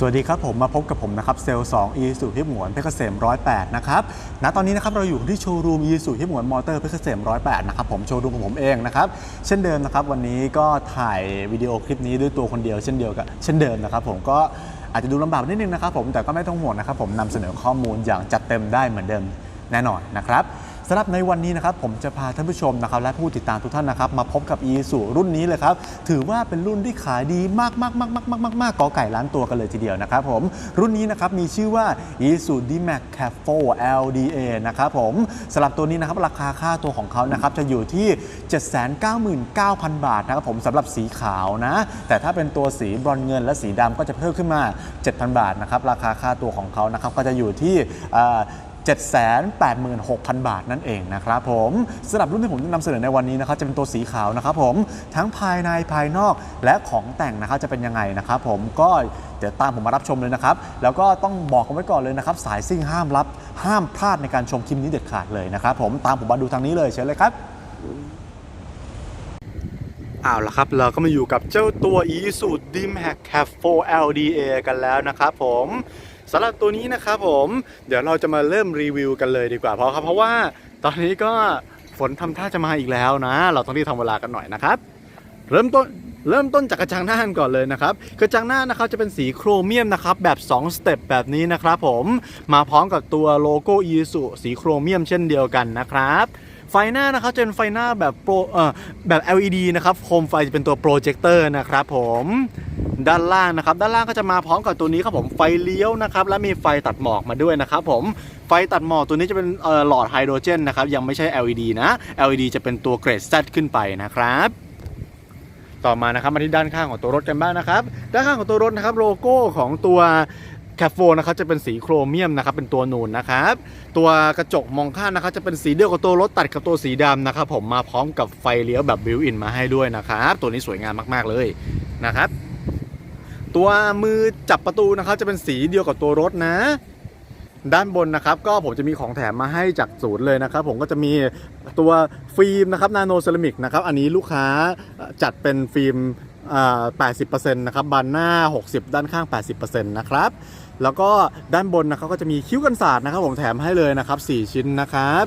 สวัสดีครับผมมาพบกับผมนะครับเซลล์2 e ีสุที่หมวนเพชรเกษม108นะครับณตอนนี้นะครับเราอยู่ที่โชว์รูม e ีสุที่หมวนมอเตอร์เพชรเกษม108นะครับผมโชว์รูมของผมเองนะครับเช่นเดิมนะครับวันนี้ก็ถ่ายวิดีโอคลิปนี้ด้วยตัวคนเดียวเช่นเดียวกับเช่นเดิมนะครับผมก็อาจจะดูลำบากนิดนึงนะครับผมแต่ก็ไม่ต้องห่วงนะครับผมนำเสนอข้อมูลอย่างจัดเต็มได้เหมือนเดิมแน่นอนนะครับ สำหรับในวันนี้นะครับผมจะพาท่านผู้ชมนะครับและผู้ติดตามทุกท่านนะครับมาพบกับ e ีสุรุ่นนี้เลยครับ ถือว่าเป็นรุ่นที่ขายดีมากมากมากมากมากมากมากกอไก่ล้านตัวกันเลยทีเดียวนะครับผมรุ่นนี้นะครับมีชื่อว่า e ีสุ D-Max c a f o LDA นะครับผมสำหรับตัวนี้นะครับราคาค่าตัวของเขานะครับจะอยู่ที่ 799,000 บาทนะครับผมสำหรับสีขาวนะ แต่ถ้าเป็นตัวสีบรอนเงินและสีดำก็จะเพิ่มขึ้นมา 7,000 บาทนะครับราคาค่าตัวของเขานะครับก็จะอยู่ที่ 786,000 บาทนั่นเองนะครับผมสำหรับรุ่นที่ผมจะนำเสนอในวันนี้นะครับจะเป็นตัวสีขาวนะครับผมทั้งภายในภายนอกและของแต่งนะครับจะเป็นยังไงนะครับผมก็เดี๋ยวตามผมมารับชมเลยนะครับ แล้วก็ต้องบอกกันไว้ก่อนเลยนะครับ สายซิ่งห้ามรับ ห้ามพลาดในการชมคลิปนี้เด็ดขาดเลยนะครับผมตามผมมาดูทางนี้เลยเชิญเลยครับเอาละครับเราก็มาอยู่กับเจ้าตัว e s u d m a x Cap 4 LDA กันแล้วนะครับผม สำหรับตัวนี้นะครับผมเดี๋ยวเราจะมาเริ่มรีวิวกันเลยดีกว่าเพราะครับเพราะว่าตอนนี้ก็ฝนทำท่าจะมาอีกแล้วนะ เราต้องรีบทำเวลากันหน่อยนะครับ เริ่มต้นเริ่มต้นจากกระจังหน้าก่อนเลยนะครับกระจังหน้านะครับจะเป็นสีโครเมียมนะครับแบบ 2 สเต็ปแบบนี้นะครับผมมาพร้อมกับตัวโลโก้ e s u สีโครเมียมเช่นเดียวกันนะครับ ไฟหน้านะครับจะเป็นไฟหน้าแบบโปรเอ่อแบบ LED นะครับโคมไฟจะเป็นตัวโปรเจคเตอร์นะครับผมด้านล่างนะครับ ด้านล่างก็จะมาพร้อมกับตัวนี้ครับผมไฟเลี้ยวนะครับ และมีไฟตัดหมอกมาด้วยนะครับผมไฟตัดหมอกตัวนี้จะเป็นเออหลอดไฮโดรเจนนะครับ ยังไม่ใช่ LED นะ LED จะเป็นตัวเกรด Z ขึ้นไปนะครับต่อมานะครับมาที่ด้านข้างของตัวรถกันบ้างนะครับ ด้านข้างของตัวรถนะครับโลโก้ของตัว แคฟโฟนะครับจะเป็นสีโครเมียมนะครับเป็นตัวนูนนะครับตัวกระจกมองข้างนะครับจะเป็นสีเดียวกับตัวรถตัดกับตัวสีดำนะครับผมมาพร้อมกับไฟเลี้ยวแบบบิวอินมาให้ด้วยนะครับตัวนี้สวยงามมากๆเลยนะครับตัวมือจับประตูนะครับจะเป็นสีเดียวกับตัวรถนะ ด้านบนนะครับ ก็ผมจะมีของแถมมาให้จากศูนย์เลยนะครับ ผมก็จะมีตัวฟิล์มนะครับนาโนเซรามิกนะครับอันนี้ลูกค้าจัดเป็นฟิล์ม 80%นะครับบานหน้า 60 ด้านข้าง 80%นะครับแล้วก็ด้านบนนะครับก็จะมีคิ้วกันศาสตร์นะครับผมแถมให้เลยนะครับ 4 ชิ้นนะครับ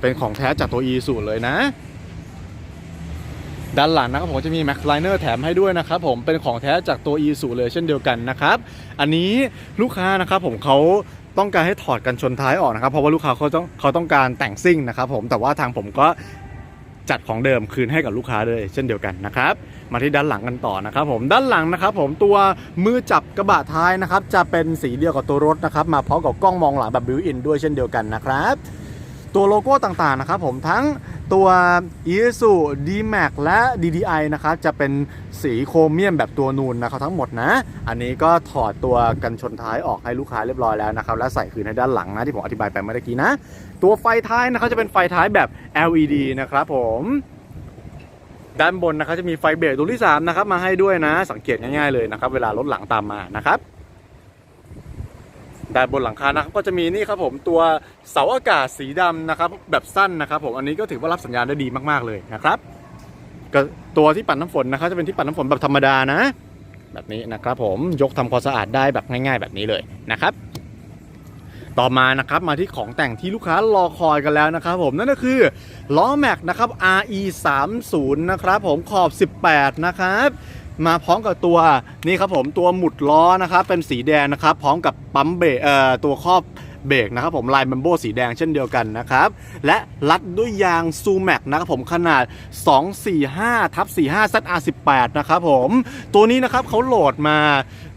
เป็นของแท้จากตัว e สูเลยนะ ด้านหลังนะครับผมจะมี Max Liner แถมให้ด้วยนะครับผมเป็นของแท้จากตัว e สูเลยเช่นเดียวกันนะครับ อันนี้ลูกค้านะครับผมเขาต้องการให้ถอดกันชนท้ายออกนะครับเพราะว่าลูกค้าเขาต้องเขาต้องการแต่งซิ่งนะครับผมแต่ว่าทางผมก็ จัดของเดิมคืนให้กับลูกค้าเลยเช่นเดียวกันนะครับมาที่ด้านหลังกันต่อนะครับผมด้านหลังนะครับผมตัวมือจับกระบะท้ายนะครับจะเป็นสีเดียวกับตัวรถนะครับมาพร้อมกับกล้องมองหลังแบบบิวอินด้วยเช่นเดียวกันนะครับตัวโลโก้ต่างๆนะครับผมทั้ง ตัว i s u D-Max และ DDI นะครับจะเป็นสีโครเมียมแบบตัวนูนนะครับทั้งหมดนะ อันนี้ก็ถอดตัวกันชนท้ายออกให้ลูกค้าเรียบร้อยแล้วนะครับและใส่คืนให้ด้านหลังนะที่ผมอธิบายไปเมื่อกี้นะ ตัวไฟท้ายนะครับจะเป็นไฟท้ายแบบ LED นะครับผมด้านบนนะครับจะมีไฟเบรกตัวที่3นะครับมาให้ด้วยนะ สังเกตง่ายๆเลยนะครับเวลารถหลังตามมานะครับ ด้านบนหลังคานะครับก็จะมีนี่ครับผมตัวเสาอากาศสีดำนะครับแบบสั้นนะครับผมอันนี้ก็ถือว่ารับสัญญาณได้ดีมากๆเลยนะครับก็ตัวที่ปัดน้ำฝนนะครับจะเป็นที่ปัดน้ำฝนแบบธรรมดานะ แบบนี้นะครับผมยกทำความสะอาดได้แบบง่าย ๆ แบบนี้เลยนะครับ ต่อมานะครับมาที่ของแต่งที่ลูกค้ารอคอยกันแล้วนะครับผมนั่นก็คือล้อแม็กนะครับ RE 3 0นะครับผมขอบ 18 นะครับ มาพร้อมกับตัวนี่ครับผมตัวหมุดล้อนะครับเป็นสีแดงนะครับ พร้อมกับปั๊มเบรกเอ่อตัวครอบเบรกนะครับผมลายมันโบสีแดงเช่นเดียวกันนะครับ และรัดด้วยยางซูแม็กนะครับผมขนาด 245ทับ45 ZR18 นะครับผมตัวนี้นะครับเขาโหลดมา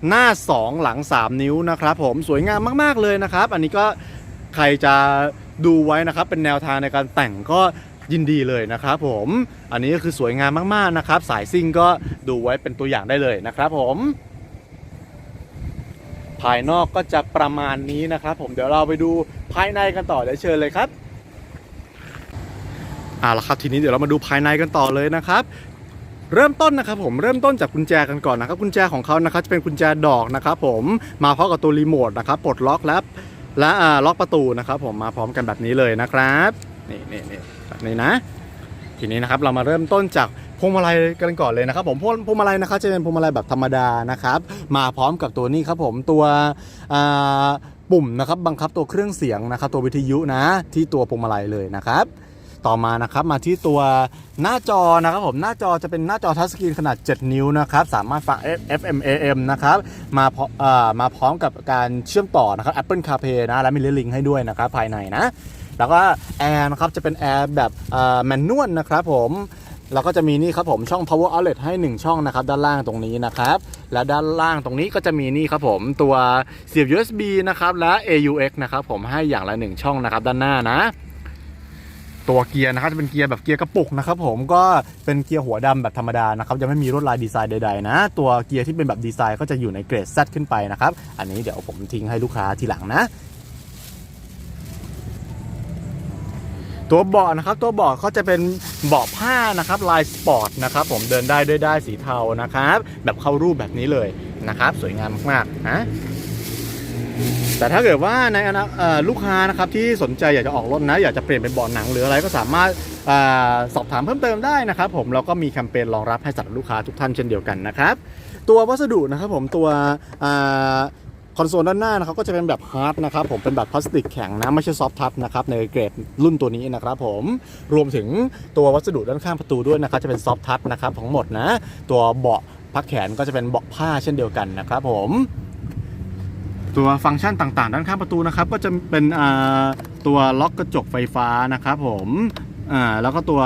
หน้า 2 หลัง 3 นิ้วนะครับผมสวยงามมาก ๆ เลยนะครับ อันนี้ก็ใครจะดูไว้นะครับเป็นแนวทางในการแต่งก็ ยินดีเลยนะครับผมอันนี้ก็คือสวยงามมากๆนะครับ สายซิ่งก็ดูไว้เป็นตัวอย่างได้เลยนะครับผมภายนอกก็จะประมาณนี้นะครับ ผมเดี๋ยวเราไปดูภายในกันต่อเดี๋ยวเชิญเลยครับเอาละครับทีนี้เดี๋ยวเรามาดูภายในกันต่อเลยนะครับ เริ่มต้นนะครับผมเริ่มต้นจากกุญแจกันก่อนนะครับ กุญแจของเขานะครับจะเป็นกุญแจดอกนะครับผมมาพร้อมกับตัวรีโมทนะครับปลดล็อกและและล็อกประตูนะครับ ผมมาพร้อมกันแบบนี้เลยนะครับ นี่นี่นี่แบบนี้นะ ทีนี้นะครับเรามาเริ่มต้นจากพวงมาลัยกันก่อนเลยนะครับผมพวงพวงมาลัยนะครับจะเป็นพวงมาลัยแบบธรรมดานะครับมาพร้อมกับตัวนี้ครับผมตัวปุ่มนะครับบังคับตัวเครื่องเสียงนะครับตัววิทยุนะที่ตัวพวงมาลัยเลยนะครับ ต่อมานะครับมาที่ตัวหน้าจอนะครับผมหน้าจอจะเป็นหน้าจอทัชสกรีนขนาด 7 นิ้วนะครับสามารถฟัง FM AM นะครับมาพอมเอ่อมาพร้อมกับการเชื่อมต่อนะครับ Apple CarPlay นะและมีเลิงก์ให้ด้วยนะครับภายในนะ แล้วก็แอร์นะครับจะเป็นแอร์แบบแมนนวลนะครับผมแล้วก็จะมีนี่ครับผมช่อง power outlet ให้ 1 ช่องนะครับด้านล่างตรงนี้นะครับและด้านล่างตรงนี้ก็จะมีนี่ครับผมตัวเสียบ USB นะครับและ AUX นะครับผมให้อย่างละ 1 ช่องนะครับด้านหน้านะ ตัวเกียร์นะครับจะเป็นเกียร์แบบเกียร์กระปุกนะครับผมก็เป็นเกียร์หัวดำแบบธรรมดานะครับยังไม่มีลวดลายดีไซน์ใดๆนะ ตัวเกียร์ที่เป็นแบบดีไซน์ก็จะอยู่ในเกรด Z ขึ้นไปนะครับอันนี้เดี๋ยวผมทิ้งให้ลูกค้าทีหลังนะ ตัวเบาะนะครับตัวเบาะเขาจะเป็นเบาะผ้านะครับลายสปอร์ตนะครับผมเดินได้ด้วยได้สีเทานะครับ แบบเข้ารูปแบบนี้เลยนะครับ สวยงามมากๆนะแต่ถ้าเกิดว่าในอนาเอ่อลูกค้านะครับที่สนใจอยากจะออกรถนะอยากจะเปลี่ยนเป็นเบาะหนังหรืออะไรก็สามารถอสอบถามเพิ่มเติมได้นะครับผมเราก็มีแคมเปญรองรับให้สำหรับลูกค้าทุกท่านเช่นเดียวกันนะครับ ตัววัสดุนะครับผมตัว คอนโซลด้านหน้านะครับก็จะเป็นแบบฮาร์ดนะครับผมเป็นแบบพลาสติกแข็งนะไม่ใช่ซอฟท์ทัชนะครับในเกรดรุ่นตัวนี้นะครับผมรวมถึงตัววัสดุด้านข้างประตูด้วยนะครับจะเป็นซอฟท์ทัชนะครับทั้งหมดนะ ตัวเบาะพักแขนก็จะเป็นเบาะผ้าเช่นเดียวกันนะครับผมตัวฟังก์ชันต่างๆ ด้านข้างประตูนะครับก็จะเป็นตัวล็อกกระจกไฟฟ้านะครับผมแล้วก็ตัว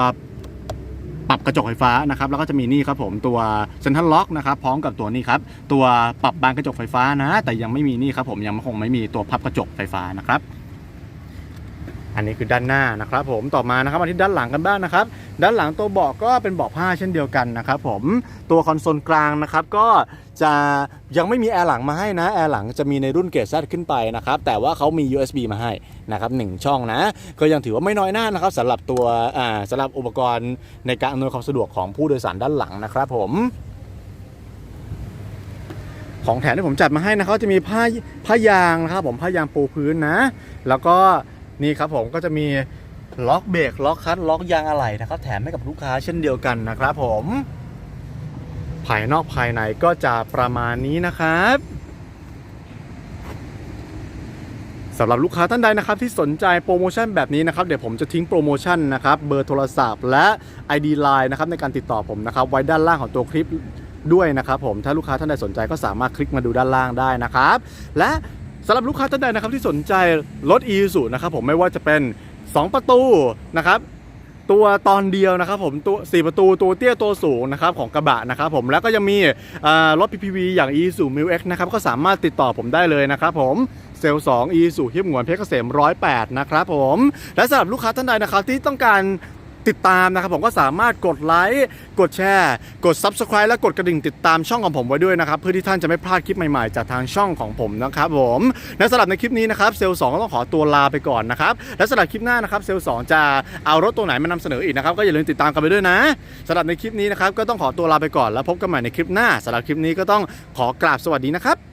ปรับกระจกไฟฟ้านะครับแล้วก็จะมีนี่ครับผมตัวเซนทรัลล็อกนะครับพร้อมกับตัวนี้ครับตัวปรับบานกระจกไฟฟ้านะ แต่ยังไม่มีนี่ครับผมยังคงไม่มีตัวพับกระจกไฟฟ้านะครับ อันนี้คือด้านหน้านะครับผมต่อมานะครับมาที่ด้านหลังกันบ้างนะครับ ด้านหลังตัวเบาะก็เป็นเบาะผ้าเช่นเดียวกันนะครับผมตัวคอนโซลกลางนะครับก็จะยังไม่มีแอร์หลังมาให้นะแอร์หลังจะมีในรุ่นเกรด Z ขึ้นไปนะครับแต่ว่าเขามี USB มาให้นะครับหนึ่งช่องนะ ก็ยังถือว่าไม่น้อยหน้านะครับสำหรับตัวอ่าสำหรับอุปกรณ์ในการอำนวยความสะดวกของผู้โดยสารด้านหลังนะครับผมของแถมที่ผมจัดมาให้นะครับจะมีผ้าผ้ายางนะครับผมผ้ายางปูพื้นนะ แล้วก็ นี่ครับผมก็จะมีล็อกเบรกล็อกคัทล็อกยางอะไหล่นะครับแถมให้กับลูกค้าเช่นเดียวกันนะครับผมภายนอกภายในก็จะประมาณนี้นะครับสำหรับลูกค้าท่านใดนะครับที่สนใจโปรโมชั่นแบบนี้นะครับเดี๋ยวผมจะทิ้งโปรโมชั่นนะครับเบอร์โทรศัพท์และ ID Line นะครับในการติดต่อผมนะครับไว้ด้านล่างของตัวคลิปด้วยนะครับผมถ้าลูกค้าท่านใดสนใจก็สามารถคลิกมาดูด้านล่างได้นะครับ และ สำหรับลูกค้าท่านใดนะครับที่สนใจรถ e ี u นะครับผมไม่ว่าจะเป็น 2 ประตูนะครับตัวตอนเดียวนะครับผมตัว4ประตูตัวเตี้ยตัวสูงนะครับของกระบะนะครับผมแล้วก็ยังมีรถ PPV อย่าง e ี u m i l X นะครับก็สามารถติดต่อผมได้เลยนะครับผมเซลล์2 e ี u ฮิบหงวนเพชรเกษม108นะครับผมและสำหรับลูกค้าท่านใดนะครับที่ต้องการ ติดตามนะครับผมก็สามารถกดไลค์กดแชร์ กด Subscribe และกดกระดิ่งติดตามช่องของผมไว้ด้วยนะครับ เพื่อที่ท่านจะไม่พลาดคลิปใหม่ๆ จากทางช่องของผมนะครับผมและสำหรับในคลิปนี้นะครับเซลล์2ก็ต้องขอตัวลาไปก่อนนะครับและสำหรับคลิปหน้านะครับเซลล์2จะเอารถตัวไหนมานำเสนออีกนะครับก็อย่าลืมติดตามกันไปด้วยนะสำหรับในคลิปนี้นะครับก็ต้องขอตัวลาไปก่อนแล้วพบกันใหม่ในคลิปหน้าสำหรับคลิปนี้ก็ต้องขอกราบสวัสดีนะครับ